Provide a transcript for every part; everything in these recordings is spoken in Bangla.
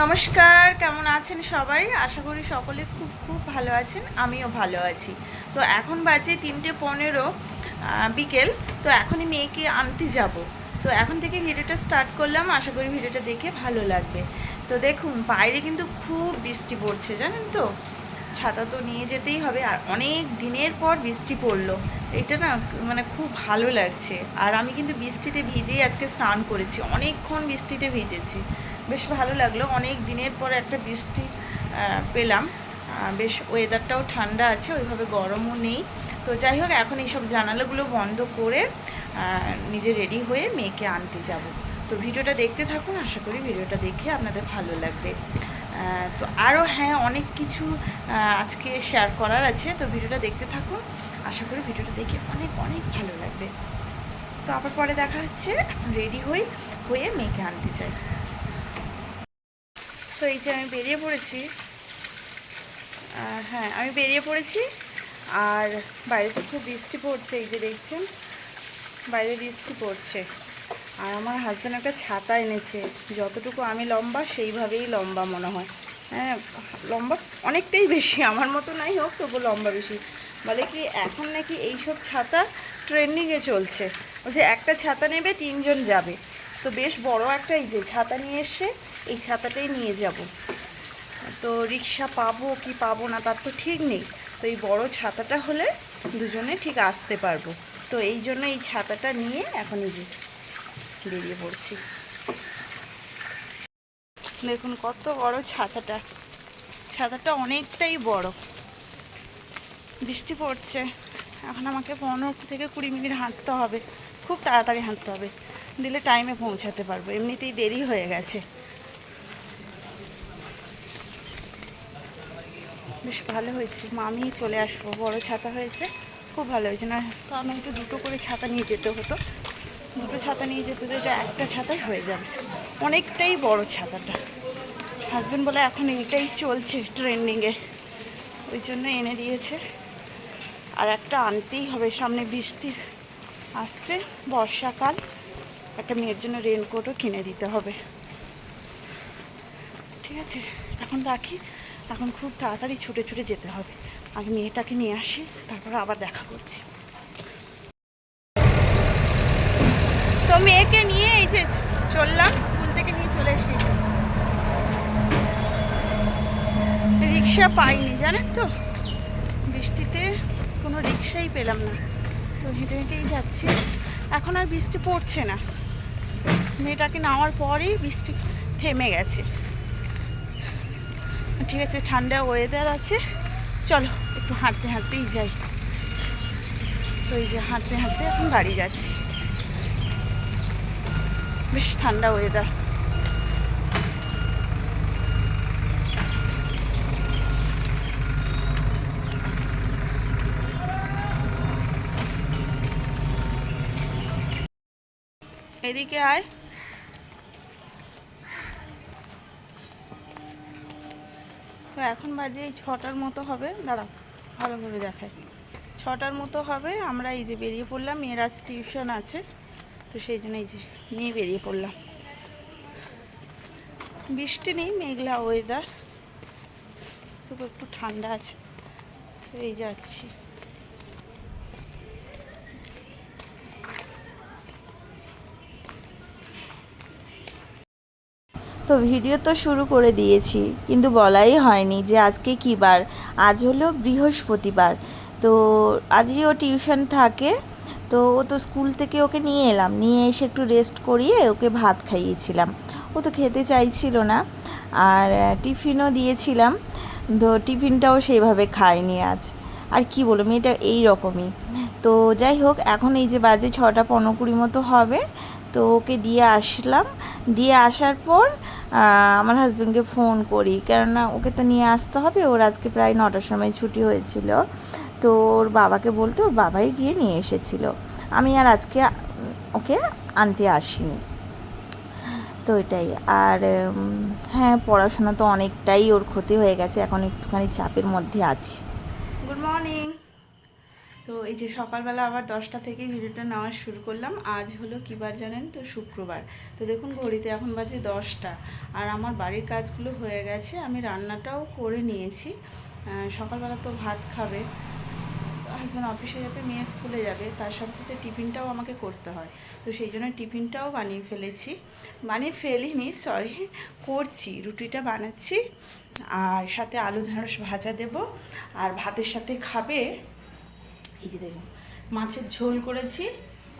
নমস্কার, কেমন আছেন সবাই? আশা করি সকলে খুব খুব ভালো আছেন, আমিও ভালো আছি। তো এখন বাজে তিনটে পনেরো বিকেল, তো এখনই মেয়েকে আনতে যাব। তো এখন থেকে ভিডিওটা স্টার্ট করলাম, আশা করি ভিডিওটা দেখে ভালো লাগবে। তো দেখুন, বাইরে কিন্তু খুব বৃষ্টি পড়ছে, জানেন তো? ছাতা তো নিয়ে যেতেই হবে, আর অনেক দিনের পর বৃষ্টি পড়ল। এটা না মানে খুব ভালো লাগছে। আর আমি কিন্তু বৃষ্টিতে ভিজেই আজকে স্নান করেছি, অনেকক্ষণ বৃষ্টিতে ভিজেছি। বেশ ভালো লাগল। অনেক দিনের পর একটা বৃষ্টি পেলাম। বেশ ওয়েদারটাও ঠান্ডা আছে, ওইভাবে গরমও নেই। তো যাই হোক, এখন এইসব জানালাগুলো বন্ধ করে নিজে রেডি হয়ে মেয়েকে আনতে যাব। তো ভিডিওটা দেখতে থাকুন, আশা করি ভিডিওটা দেখে আপনাদের ভালো লাগবে। তো আরও হ্যাঁ অনেক কিছু আজকে শেয়ার করার আছে। তো ভিডিওটা দেখতে থাকুন, আশা করি ভিডিওটা দেখে অনেক অনেক ভালো লাগবে। তো আবার পরে দেখা হচ্ছে রেডি হই, হয়ে মেয়েকে আনতে চাই। তো এই যে আমি বেরিয়ে পড়েছি হ্যাঁ আমি বেরিয়ে পড়েছি, আর বাইরে তো খুব বৃষ্টি পড়ছে, এই যে দেখছেন বাইরে বৃষ্টি পড়ছে। আর আমার হাজব্যান্ড একটা ছাতা এনেছে, যতটুকু আমি লম্বা সেইভাবেই লম্বা মনে হয়। হ্যাঁ লম্বা অনেকটাই বেশি, আমার মতো নাই হোক, তবু লম্বা বেশি। বলে কি, এখন নাকি এইসব ছাতা ট্রেন্ডিংয়ে চলছে। বলছে, একটা ছাতা নেবে, তিনজন যাবে। তো বেশ বড় একটা এই যে ছাতা নিয়ে এসে এই ছাতাটাই নিয়ে যাব। তো রিক্সা পাবো কি পাবো না তার তো ঠিক নেই। তো এই বড় ছাতাটা হলে দুজনে ঠিক আসতে পারব। তো এই জন্য এই ছাতাটা নিয়ে এখন যে বেরিয়ে পড়ছি। দেখুন কত বড় ছাতাটা। ছাতাটা অনেকটাই বড়। বৃষ্টি পড়ছে। এখন আমাকে পনেরো থেকে কুড়ি মিনিট হাঁটতে হবে। খুব তাড়াতাড়ি হাঁটতে হবে। দিলে টাইমে পৌঁছাতে পারব। এমনিতেই দেরি হয়ে গেছে। বেশ ভালো হয়েছে। মামি চলে আসব। বড় ছাতা হয়েছে। খুব ভালো হয়েছে। না কারণ একটু দুটো করে ছাতা নিয়ে যেতে হতো। দুটো ছাতা নিয়ে যেতে এটা একটা ছাতাই হয়ে যাবে। অনেকটাই বড় ছাতাটা। হাজব্যান্ড বলে, এখন এইটাই চলছে ট্রেন্ডিংয়ে ওই জন্য এনে দিয়েছে। আর একটা আনতেই হবে। সামনে বৃষ্টি আসছে। বর্ষাকাল। একটা মেয়ের জন্য রেনকোটও কিনে দিতে হবে। ঠিক আছে? এখন রাখি। এখন খুব তাড়াতাড়ি ছুটে ছুটে যেতে হবে। আমি মেয়েটাকে নিয়ে আসি, তারপরে আবার দেখা করছি। তো মেয়েকে নিয়ে এই যে চললাম, স্কুল থেকে নিয়ে চলে এসেছি। রিক্সা পাইনি, জানেন তো? বৃষ্টিতে কোনো রিক্সাই পেলাম না। তো হেঁটে হেঁটেই যাচ্ছি। এখন আর বৃষ্টি পড়ছে না। মেয়েটাকে নেওয়ার পরেই বৃষ্টি থেমে গেছে। ঠিক আছে, ঠান্ডা ওয়েদার আছে। চলো, একটু হাঁটতে হাঁটতেই যাই। তো এই যে হাঁটতে হাঁটতে এখন বাড়ি যাচ্ছি। বেশ ঠান্ডা ওয়েদার এদিকে আয়। এখন বাজে এই ছটার মতো হবে। দাঁড়াও ভালোভাবে দেখায় ছটার মতো হবে, আমরা এই যে বেরিয়ে পড়লাম, মেয়ের আজ টিউশন আছে, তো সেই জন্য এই যে নিয়ে বেরিয়ে পড়লাম। বৃষ্টি নেই, মেঘলা ওয়েদার তবু একটু ঠান্ডা আছে, তো এই যাচ্ছি। তো ভিডিও তো শুরু করে দিয়েছি, কিন্তু বলাই হয়নি যে আজকে কী বার। আজ হলো বৃহস্পতিবার, তো আজই ও টিউশন থাকে, তো ও তো স্কুল থেকে ওকে নিয়ে এলাম, নিয়ে এসে একটু রেস্ট করিয়ে ওকে ভাত খাইয়েছিলাম। ও তো খেতে চাইছিল না, আর টিফিনও দিয়েছিলাম, তো টিফিনটাও সেইভাবে খায়নি আজ। আর কি বলো মেয়েটা এই রকমই তো যাই হোক, এখন এই যে বাজে ছটা পনেরো কুড়ি মতো হবে তো ওকে দিয়ে আসলাম। দিয়ে আসার পর আমার হাজব্যান্ডকে ফোন করি। কেননা ওকে তো নিয়ে আসতে হবে, ওর আজকে প্রায় নটার সময় ছুটি হয়েছিল। তো ওর বাবাকে বলতে ওর বাবাই গিয়ে নিয়ে এসেছিল। আমি আর আজকে ওকে আনতে আসিনি। তো এটাই। আর হ্যাঁ পড়াশোনা তো অনেকটাই ওর ক্ষতি হয়ে গেছে। এখন একটুখানি চাপের মধ্যে আছি। গুড মর্নিং তো এই যে সকালবেলা আবার দশটা থেকে ভিডিওটা নেওয়া শুরু করলাম। আজ হলো কী বার জানেন তো? শুক্রবার। তো দেখুন ঘড়িতে এখন বাজে দশটা। আর আমার বাড়ির কাজগুলো হয়ে গেছে। আমি রান্নাটাও করে নিয়েছি। সকালবেলা তো ভাত খাবে। হাজব্যান্ড অফিসে যাবে, মেয়ে স্কুলে যাবে। তার সাথে সাথে টিফিনটাও আমাকে করতে হয়। তো সেই জন্য টিফিনটাও বানিয়ে ফেলেছি। বানিয়ে ফেলিনি সরি করছি। রুটিটা বানাচ্ছি। আর সাথে আলু ঢেঁড়স ভাজা দেব। আর ভাতের সাথে খাবে এই যে দেখুন, মাছের ঝোল করেছি,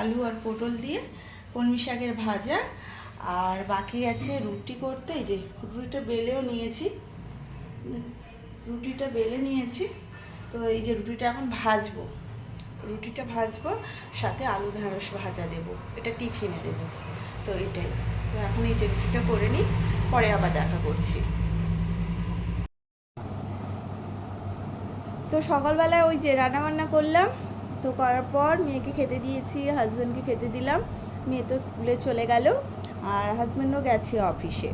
আলু আর পটল দিয়ে কলমি শাকের ভাজা, আর বাকি আছে রুটি করতে, এই যে রুটিটা বেলেও নিয়েছি, রুটিটা বেলে নিয়েছি, তো এই যে রুটিটা এখন ভাজবো, রুটিটা ভাজবো, সাথে আলু ঢেঁড়স ভাজা দেবো, এটা টিফিনে দেবো, তো এটাই, তো এখন এই যে রুটিটা করে নিই, পরে আবার দেখা করছি। তো সকালবেলায় ওই যে রান্না বান্না করলাম। তো করার পর মেয়েকে খেতে দিয়েছি হাজব্যান্ডকে খেতে দিলাম। মেয়ে তো স্কুলে চলে গেল আর হাজব্যান্ডও গেছে অফিসে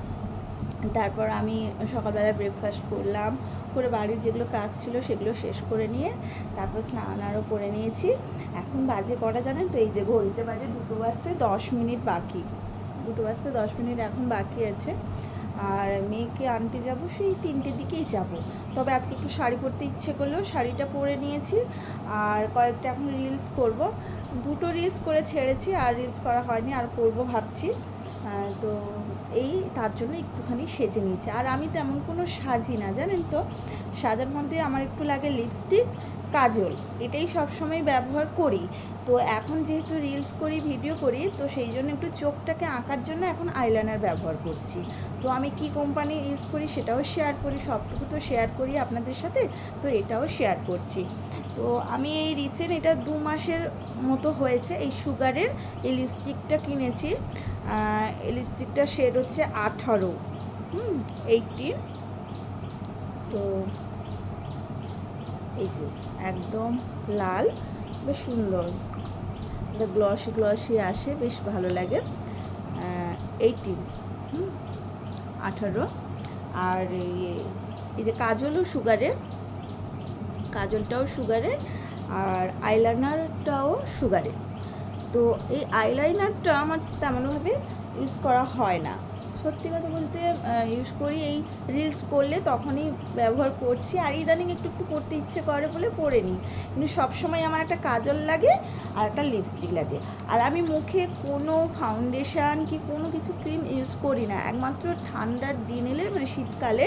তারপর আমি সকালবেলা ব্রেকফাস্ট করলাম, করে বাড়ির যেগুলো কাজ ছিল সেগুলো শেষ করে নিয়ে তারপর স্নান আরও করে নিয়েছি। এখন বাজে কটা জানেন তো? এই যে ঘড়িতে বাজে দুটো বাজতে দশ মিনিট বাকি। দুটো বাজতে দশ মিনিট এখন বাকি আছে। আর মেয়েকে আনতে যাব, সেই তিনটের দিকেই যাব। তবে আজকে একটু শাড়ি পরতে ইচ্ছে করল, শাড়িটা পরে নিয়েছি। আর কয়েকটা এখন রিলস করব। দুটো রিলস করে ছেড়েছি, আর রিলস করা হয়নি, আর করব ভাবছি। তো এই তার জন্য একটুখানি সেজে নিয়েছি। আর আমি তেমন কোনো সাজি না, জানেন তো? সাজার মধ্যে আমার একটু লাগে লিপস্টিক কাজল। এটাই সবসময় ব্যবহার করি। তো এখন যেহেতু রিলস করি ভিডিও করি, তো সেই জন্য একটু চোখটাকে আঁকার জন্য এখন আইলাইনার ব্যবহার করছি। তো আমি কি কোম্পানি ইউজ করি সেটাও শেয়ার করি, সবটুকু তো শেয়ার করি আপনাদের সাথে, তো এটাও শেয়ার করছি। তো আমি এই রিসেন্ট এটা দু মাসের মতো হয়েছে, এই সুগারের, এই লিপস্টিকটা কিনেছি। এই লিপস্টিকটা শেড হচ্ছে আঠারো। হুম এইটিন তো এই যে, একদম লাল, বেশ সুন্দর। গ্লসি গ্লসি আসে, বেশ ভালো লাগে। এইটিন আঠারো। আর এই যে কাজলও সুগারের কাজলটাও সুগারের আর আইলাইনারটাও সুগারের তো এই আইলাইনারটা আমার তেমনভাবে ইউজ করা হয় না। সত্যি কথা বলতে ইউজ করি, এই রিলস করলে তখনই ব্যবহার করছি। আর ইদানিং একটু একটু করতে ইচ্ছে করে বলে পরে নিই। কিন্তু সবসময় আমার একটা কাজল লাগে আর একটা লিপস্টিক লাগে। আর আমি মুখে কোনো ফাউন্ডেশন কি কোনো কিছু ক্রিম ইউজ করি না। একমাত্র ঠান্ডার দিন এলে মানে শীতকালে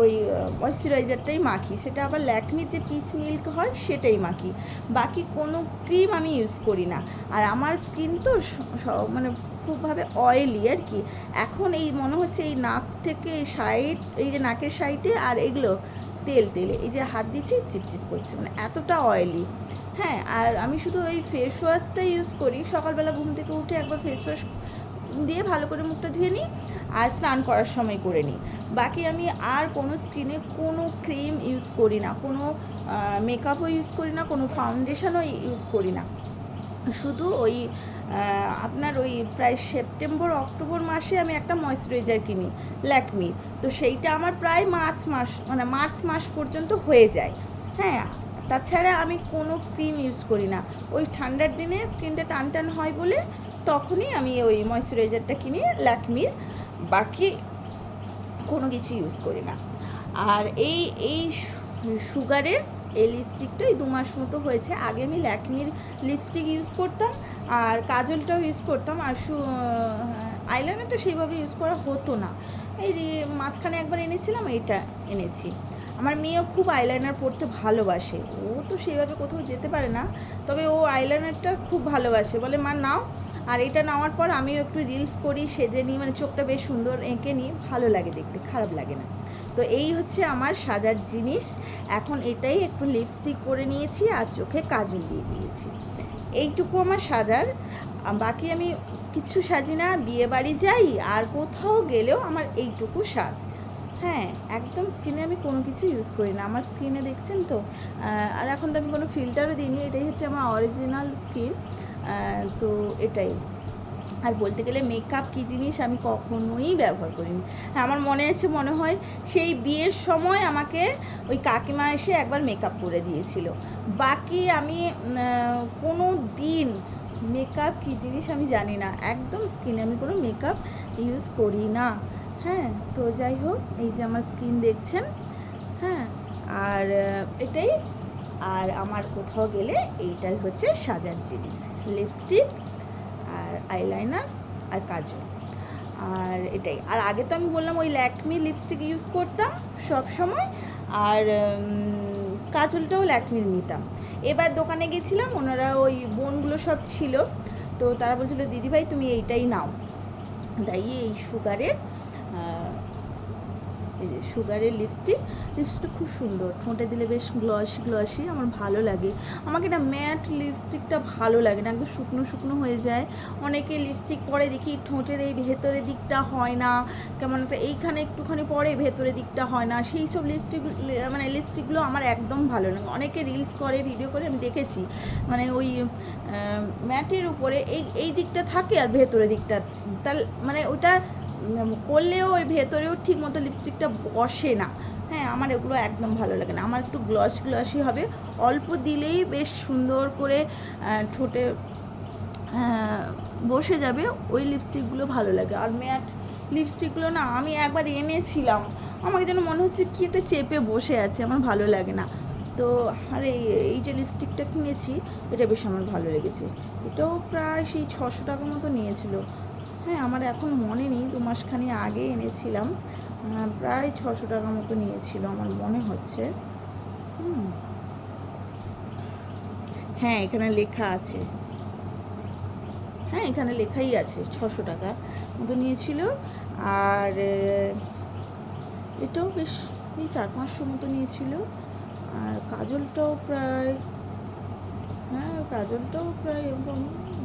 ওই ময়শ্চারাইজারটাই মাখি। সেটা আবার ল্যাকমির যে পিচ মিল্ক হয়, সেটাই মাখি। বাকি কোনো ক্রিম আমি ইউজ করি না। আর আমার স্কিন তো মানে খুবভাবে অয়েলি আর কি এখন এই মনে হচ্ছে এই নাক থেকে সাইড এই যে নাকের সাইডে আর এগুলো তেল, তেলে, এই যে হাত দিচ্ছি চিপচিপ করছে মানে এতটা অয়েলি হ্যাঁ আর আমি শুধু ওই ফেস ওয়াশটা ইউজ করি। সকালবেলা ঘুম থেকে উঠে একবার ফেস ওয়াশ দিয়ে ভালো করে মুখটা ধুয়ে নিই আর স্নান করার সময় করে নিই। বাকি আমি আর কোনো স্কিনে কোনো ক্রিম ইউজ করি না। কোনো মেকআপও ইউজ করি না, কোনো ফাউন্ডেশনও ইউজ করি না। শুধু ওই আপনার ওই প্রায় সেপ্টেম্বর, অক্টোবর মাসে আমি একটা ময়শ্চারাইজার কিনি, ল্যাকমি। তো সেইটা আমার প্রায় মার্চ মাস মানে মার্চ মাস পর্যন্ত হয়ে যায়। হ্যাঁ তাছাড়া আমি কোনো ক্রিম ইউজ করি না। ওই ঠান্ডার দিনে স্কিনটা টান টান হয় বলে তখনই আমি ওই ময়শ্চারাইজারটা কিনি, ল্যাকমির। বাকি কোনো কিছু ইউজ করি না। আর এই এই সুগারের এই লিপস্টিকটা এই দু মাস মতো হয়েছে। আগে আমি ল্যাকমির লিপস্টিক ইউজ করতাম আর কাজলটাও ইউজ করতাম আর শু আইলাইনারটা সেইভাবে ইউজ করা হতো না। এই মাঝখানে একবার এনেছিলাম এটা এনেছি। আমার মেয়েও খুব আইলাইনার পরতে ভালোবাসে। ও তো সেইভাবে কোথাও যেতে পারে না, তবে ও আইলাইনারটা খুব ভালোবাসে। বলে, মা, নাও। আর এটা নেওয়ার পর আমিও একটু রিলস করি, সেজে নিই মানে চোখটা বেশ সুন্দর এঁকে নিই। ভালো লাগে দেখতে, খারাপ লাগে না। তো এই হচ্ছে আমার সাজার জিনিস। এখন এটাই একটু লিপস্টিক করে নিয়েছি আর চোখে কাজল দিয়ে দিয়েছি। এইটুকু আমার সাজার। বাকি আমি কিচ্ছু সাজি না বিয়ে বাড়ি যাই, আর কোথাও গেলেও আমার এইটুকু সাজ। হ্যাঁ একদম স্কিনে আমি কোনো কিছু ইউজ করি না। আমার স্কিনে দেখছেন তো? আর এখন তো আমি কোনো ফিল্টারও দিইনি। এটাই হচ্ছে আমার অরিজিনাল স্কিন তো এটাই। আর বলতে গেলে মেকআপ কী জিনিস আমি কখনোই ব্যবহার করিনি। হ্যাঁ আমার মনে আছে, মনে হয় সেই বিয়ের সময় আমাকে ওই কাকিমা এসে একবার মেকআপ করে দিয়েছিল। বাকি আমি কোনো দিন মেকআপ কী জিনিস আমি জানি না। একদম স্কিনে আমি কোনো মেকআপ ইউজ করি না। হ্যাঁ তো যাই হোক, এই যে আমার স্কিন দেখছেন হ্যাঁ আর এটাই। আর আমার কোথাও গেলে এইটাই হচ্ছে সাজার জিনিস। লিপস্টিক আইলাইনার আর কাজল। আর এটাই। আর আগে তো আমি বললাম ওই ল্যাকমি লিপস্টিক ইউজ করতাম সব সময় আর কাজলটাও ল্যাকমির নিতাম। এবার দোকানে গেছিলাম, ওনারা ওই বোনগুলো সব ছিল, তো তারা বলছিল, দিদিভাই, তুমি এইটাই নাও। তাই এই সুগারের সুগারের লিপস্টিক লিপস্টিকটা খুব সুন্দর। ঠোঁটে দিলে বেশ গ্লসি গ্লসি আমার ভালো লাগে। আমাকে না ম্যাট লিপস্টিকটা ভালো লাগে না, একদম শুকনো শুকনো হয়ে যায়। অনেকে লিপস্টিক পরে দেখি ঠোঁটের এই ভেতরের দিকটা হয় না, কেমন একটা এইখানে একটুখানি পরে ভেতরের দিকটা হয় না। সেই সব লিপস্টিক মানে লিপস্টিকগুলো আমার একদম ভালো লাগে। অনেকে রিলস করে ভিডিও করে, আমি দেখেছি। মানে ওই ম্যাটের উপরে এই এই দিকটা থাকে আর ভেতরের দিকটা। তার মানে ওটা করলেও ওই ভেতরেও ঠিক মতো লিপস্টিকটা বসে না। হ্যাঁ আমার এগুলো একদম ভালো লাগে না। আমার একটু গ্লস গ্লসি হবে। অল্প দিলেই বেশ সুন্দর করে ঠোঁটে বসে যাবে। ওই লিপস্টিকগুলো ভালো লাগে। আর ম্যাট লিপস্টিকগুলো না আমি একবার এনেছিলাম। আমাকে যেন মনে হচ্ছে কি একটা চেপে বসে আছে। আমার ভালো লাগে না। তো, আর, এই এই যে লিপস্টিকটা কিনেছি, এটা বেশ আমার ভালো লেগেছে। এটাও প্রায় সেই ছশো টাকা মতো নিয়েছিল। হ্যাঁ আমার এখন মনে নেই, দু মাসখানি আগে এনেছিলাম। প্রায় ছশো টাকা মতো নিয়েছিল আমার মনে হচ্ছে। হ্যাঁ এখানে লেখা আছে। হ্যাঁ এখানে লেখাই আছে, ছশো টাকা মতো নিয়েছিল। আর এটাও বেশ, এই চার পাঁচশো মতো নিয়েছিল। আর কাজলটাও প্রায় হ্যাঁ কাজলটাও প্রায়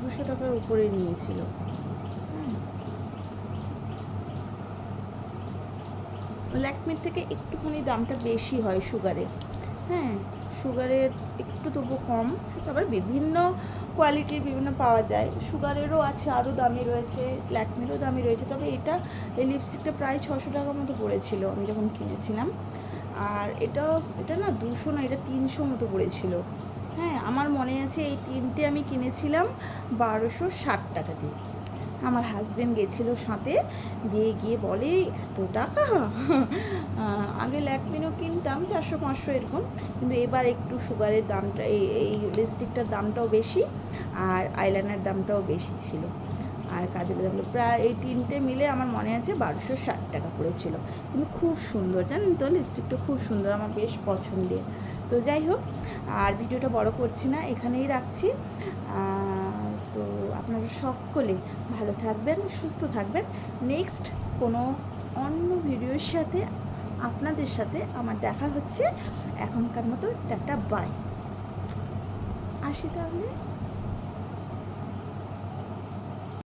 দুশো টাকার উপরে নিয়েছিল। ল্যাকমির থেকে একটুখানি দামটা বেশি হয় সুগারে। হ্যাঁ সুগারের একটু তবু কম তারপর বিভিন্ন কোয়ালিটির বিভিন্ন পাওয়া যায়। সুগারেরও আছে, আরও দামি রয়েছে, ল্যাকমিরও দামি রয়েছে, তবে এটা এই লিপস্টিকটা প্রায় ছশো টাকা মতো পড়েছিল আমি যখন কিনেছিলাম। আর এটাও এটা না দুশো না, এটা তিনশো মতো পড়েছিল। হ্যাঁ আমার মনে আছে এই তিনটে আমি কিনেছিলাম বারোশো ষাট টাকা দিয়ে। আমার হাজব্যান্ড গেছিল সাথে, দিয়ে গিয়ে বলে, এত টাকা? আগে ল্যাকমিনও কিনতাম চারশো পাঁচশো এরকম, কিন্তু এবার একটু সুগারের দামটা, এই লিপস্টিকটার দামটাও বেশি, আর আইলাইনার দামটাও বেশি ছিল। আর কাজলের দামটা প্রায় এই তিনটে মিলে আমার মনে আছে বারোশো ষাট টাকা পড়েছিল। কিন্তু খুব সুন্দর, জানেন তো লিপস্টিকটা খুব সুন্দর, আমার বেশ পছন্দের। তো যাই হোক, আর ভিডিওটা বড় করছি না, এখানেই রাখছি। আপনারা সকলে ভালো থাকবেন, সুস্থ থাকবেন। নেক্সট কোনো অন্য ভিডিওর সাথে আপনাদের সাথে আমার দেখা হচ্ছে। এখনকার মতো টাটা বাই আসি তাহলে।